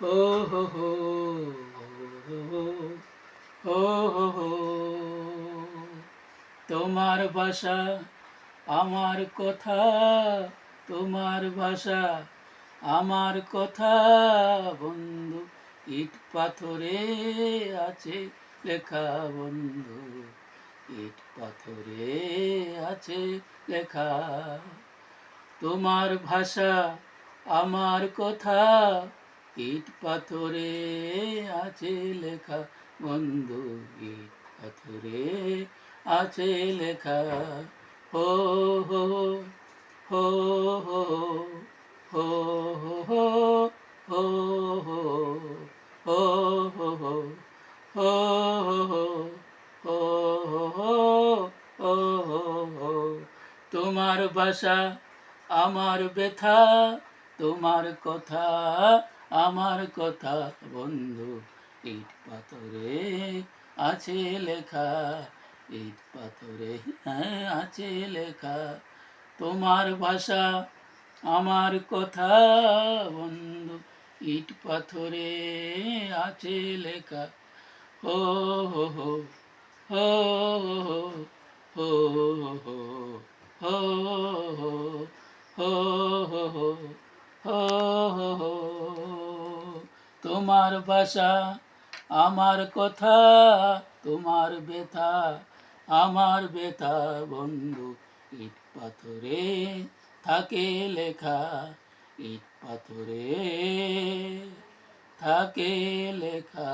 হো হো হো হো হো হো তোমার ভাষা আমার কথা, তোমার ভাষা আমার কথা। বন্ধু, ইট পাথরে আছে লেখা বন্ধু, ইট পাথরে আছে লেখা। তোমার ভাষা আমার কথা ইট পাথরে আছে লেখা বন্ধু ইট পাথরে আছে লেখা হো হো হো হো হো হো হো হো হো হো হো হো হো হো হো হো তোমার ভাষা আমার ব্যথা তোমার কথা আমার কথা বন্ধু ইট পাথরে আছে লেখা ইট পাথরে হ্যাঁ আছে লেখা তোমার ভাষা আমার কথা বন্ধু ইট পাথরে আছে লেখা হো হো হো হো হো হো হো হো হো হো হো হো হো তোমার ভাষা আমার কথা, তোমার ব্যথা, আমার ব্যথা বন্ধু, ইট পাথরে থাকে লেখা, ইট পাথরে থাকে লেখা।